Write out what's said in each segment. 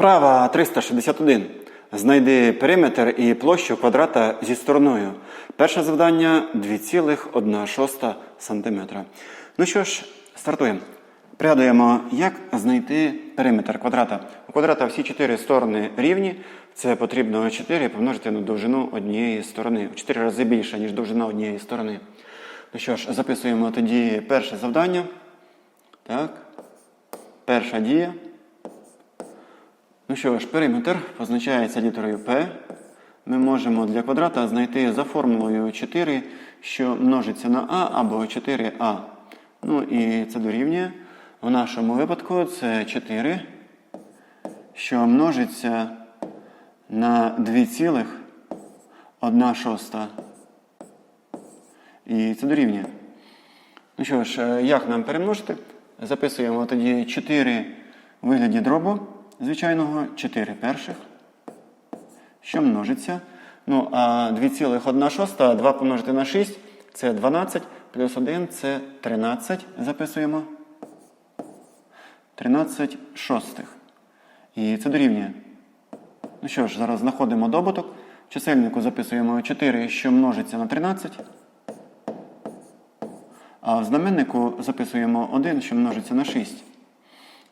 Вправа 361. Знайди периметр і площу квадрата зі стороною. Перше завдання 2,1 см. Ну що ж, стартуємо. Пригадуємо, як знайти периметр квадрата. У квадрата всі чотири сторони рівні. Це потрібно 4 помножити на довжину однієї сторони. В 4 рази більше, ніж довжина однієї сторони. Ну що ж, записуємо тоді перше завдання. Так. Перша дія. Ну що ж, периметр позначається літерою P. Ми можемо для квадрата знайти за формулою 4, що множиться на А або 4А. Ну і це дорівнює. В нашому випадку це 4, що множиться на 2,1 шоста. І це дорівнює. Ну що ж, е, як нам перемножити? Записуємо тоді 4 вигляді дробу звичайного, 4 перших, що множиться. Ну, а 2,1 шоста, 2 помножити на 6 це 12, плюс 1 це 13. Записуємо. 13 шостих. І це дорівнює. Ну що ж, зараз знаходимо добуток. В чисельнику записуємо 4, що множиться на 13. А в знаменнику записуємо 1, що множиться на 6.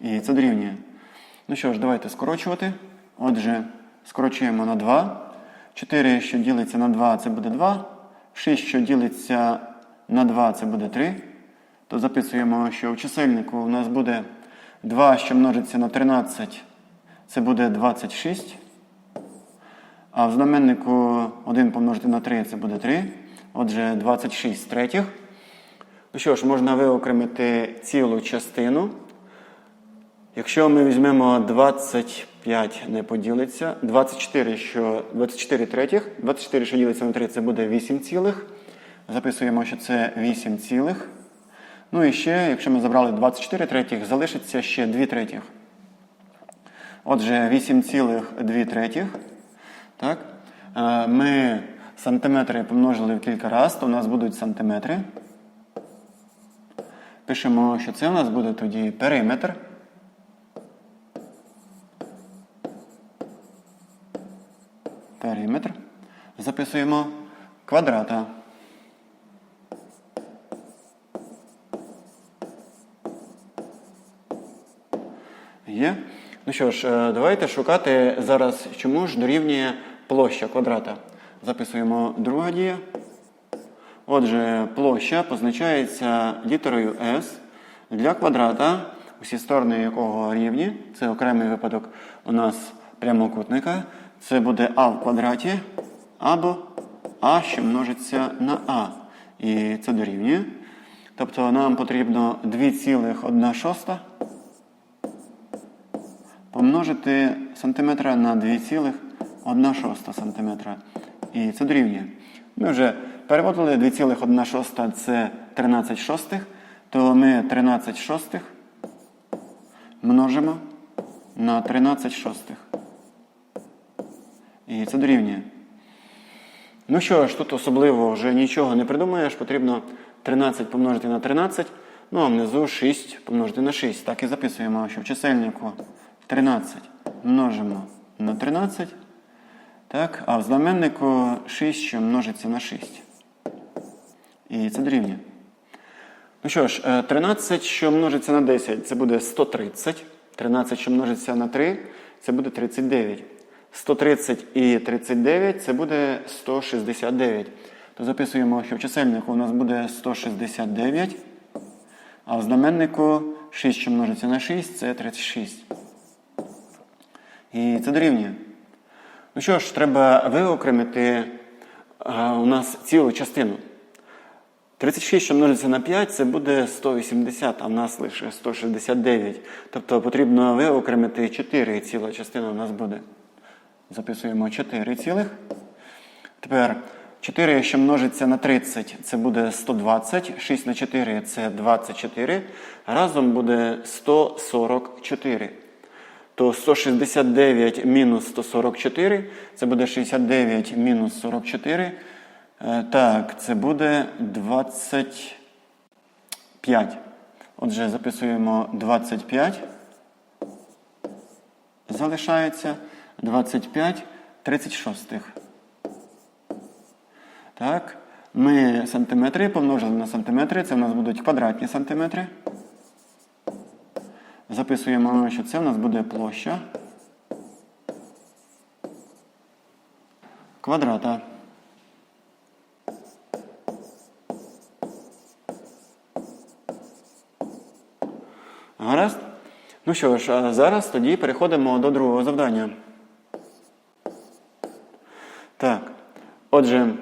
І це дорівнює. Ну що ж, давайте скорочувати. Отже, скорочуємо на 2. 4, що ділиться на 2, це буде 2. 6, що ділиться на 2, це буде 3. То записуємо, що в чисельнику у нас буде 2, що множиться на 13, це буде 26. А в знаменнику 1 помножити на 3 це буде 3. Отже, 26 третіх. Ну що ж, можна виокремити цілу частину. Якщо ми візьмемо 25 не поділиться, 24, що 24 третіх, 24, що ділиться на 3, це буде 8 цілих. Записуємо, що це 8 цілих. Ну і ще, якщо ми забрали 24 третіх, залишиться ще 2 третіх. Отже, 8,2 третіх. Так? Е, Ми сантиметри помножили в кілька разів, то у нас будуть сантиметри. Пишемо, що це у нас буде тоді периметр. Периметр. Записуємо квадрата. Є. Ну що ж, е, давайте шукати зараз, чому ж дорівнює площа квадрата. Записуємо друга дія. Отже, площа позначається літерою S для квадрата, усі сторони якого рівні. Це окремий випадок у нас прямокутника. Це буде А в квадраті або А, що множиться на А. І це дорівнює. Тобто нам потрібно 2,1 шоста помножити сантиметра на 2,1 шоста сантиметра. І це дорівнює. Ми вже переводили 2,1 шоста це 13 шостих, то ми 13 шостих множимо на 13 шостих. І це дорівнює. Ну що ж, тут особливо вже нічого не придумаєш, потрібно 13 помножити на 13, ну а внизу 6 помножити на 6. Так і записуємо, що в чисельнику 13 множимо на 13. Так, а в знаменнику 6, що множиться на 6. І це дорівнює. Ну що ж, е, 13, що множиться на 10, це буде 130. 13, що множиться на 3, це буде 39. 130 і 39 це буде 169. То записуємо, що в чисельнику у нас буде 169, а в знаменнику 6, що множиться на 6, це 36. І це дорівнює. Ну що ж, треба виокремити а, у нас цілу частину. 36, що множиться на 5, це буде 180, а в нас лише 169. Тобто потрібно виокремити 4 і ціла частина у нас буде. Записуємо 4 цілих. Тепер 4, що множиться на 30, це буде 120. 6 на 4 це 24. Разом буде 144. То 169 мінус 144, це буде 69 мінус 44. Е, Так, це буде 25. Отже, записуємо 25. залишається 25 36. Так. Ми сантиметри помножили на сантиметри. Це у нас будуть квадратні сантиметри. Записуємо, що це у нас буде площа квадрата. Гаразд? Ну що ж, зараз тоді переходимо до другого завдання. Так. Отже,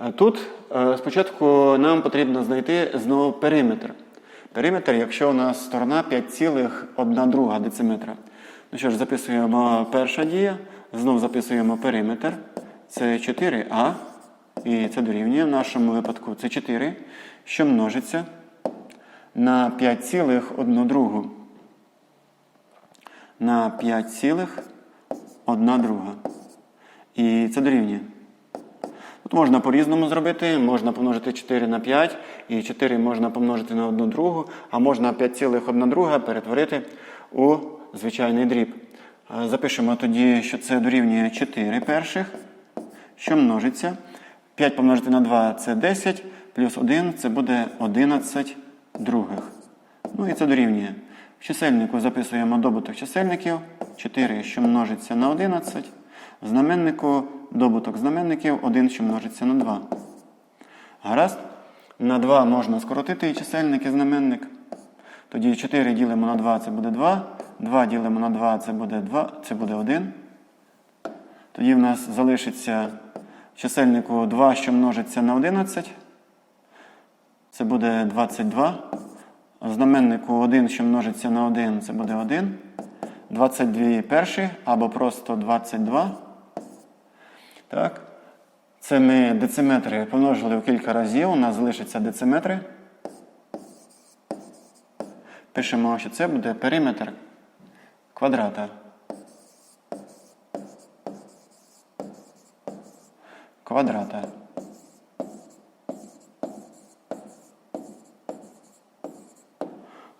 е, тут е, спочатку нам потрібно знайти знову периметр. Периметр, якщо у нас сторона 5,1 дециметра. Ну що ж, записуємо перша дія, знову записуємо периметр. Це 4а. І це дорівнює в нашому випадку це 4, що множиться на 5,1 другу. На 5,1 друга. І це дорівнює. Тут можна по-різному зробити, можна помножити 4 на 5, і 4 можна помножити на 1 другу, а можна 5,1 друга перетворити у звичайний дріб. Е, Запишемо тоді, що це дорівнює 4 перших, що множиться. 5 помножити на 2 це 10, плюс 1 це буде 11 других. Ну і це дорівнює. В чисельнику записуємо добуток чисельників. 4, що множиться на 11. Знаменнику добуток знаменників 1, що множиться на 2. Гаразд. На 2 можна скоротити і чисельник, і знаменник. Тоді 4 ділимо на 2, це буде 2. 2 ділимо на 2, це буде 2, це буде 1. Тоді в нас залишиться чисельнику 2, що множиться на 11. Це буде 22. В знаменнику 1, що множиться на 1, це буде 1. 22 перші або просто 22. Так. Це ми дециметри помножили в кілька разів. У нас залишаться дециметри. Пишемо, що це буде периметр квадрата. Квадрата.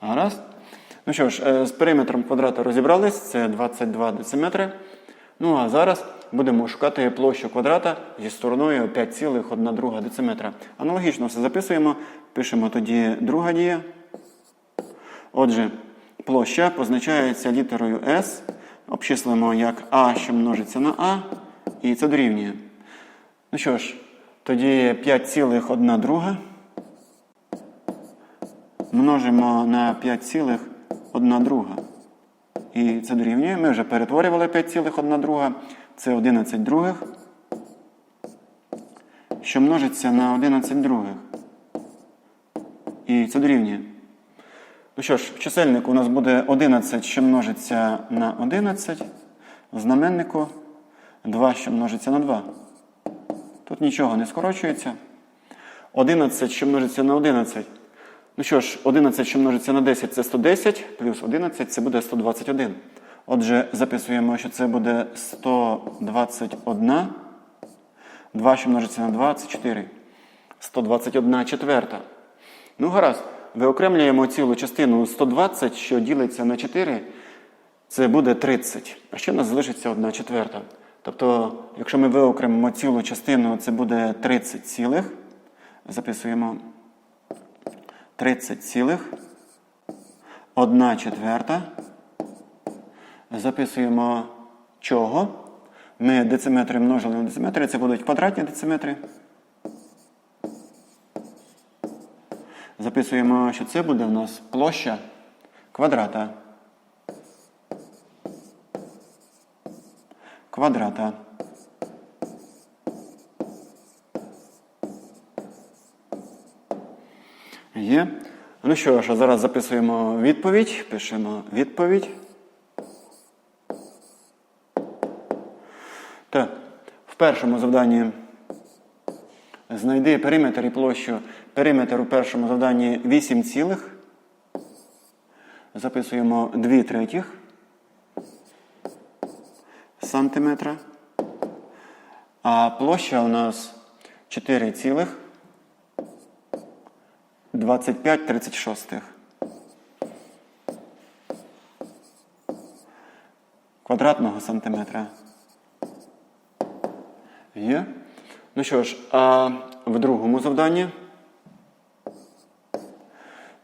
Гаразд. Ну що ж, е, з периметром квадрата розібрались, це 22 дециметри. Ну а зараз будемо шукати площу квадрата зі стороною 5,1 дециметра. Аналогічно все записуємо, пишемо тоді друга дія. Отже, площа позначається літерою S. Обчислимо як А, що множиться на А, і це дорівнює. Ну що ж, тоді 5,1 друга. Множимо на 5,1 друга. І це дорівнює. Ми вже перетворювали 5,1 друга. Це 11 других. Що множиться на 11 других. І це дорівнює. Ну що ж, в чисельнику у нас буде 11, що множиться на 11. В знаменнику 2, що множиться на 2. Тут нічого не скорочується. 11, що множиться на 11. Ну що ж, 11, що множиться на 10, це 110, плюс 11 це буде 121. Отже, записуємо, що це буде 121. 2, що множиться на 2, це 4. 121 четверта. Ну, гаразд. Виокремлюємо цілу частину 120, що ділиться на 4, це буде 30. А ще в нас залишиться 1 четверта. Тобто, якщо ми виокремимо цілу частину, це буде 30 цілих. Записуємо 30 цілих. 1 четверта. Записуємо чого? Ми дециметри множили на дециметри, це будуть квадратні дециметри. Записуємо, що це буде в нас площа квадрата. Квадрата. Є. Ну що ж, зараз записуємо відповідь. Пишемо відповідь. Так, в першому завданні знайди периметр і площу. Периметр у першому завданні 8 цілих. Записуємо 2 третіх сантиметра. А площа у нас 4 цілих 25 36. квадратного сантиметра. Є. Ну що ж, а в другому завданні.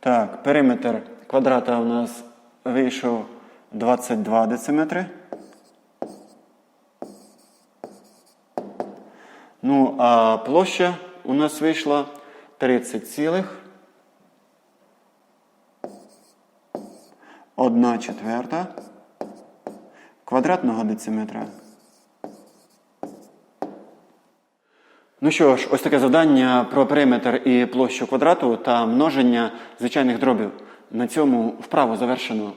Так, периметр квадрата у нас вийшов 22 дециметри. Ну, а площа у нас вийшла 30 цілих. Одна четверта квадратного дециметра. Ну що ж, ось таке завдання про периметр і площу квадрату та множення звичайних дробів. На цьому вправо завершено.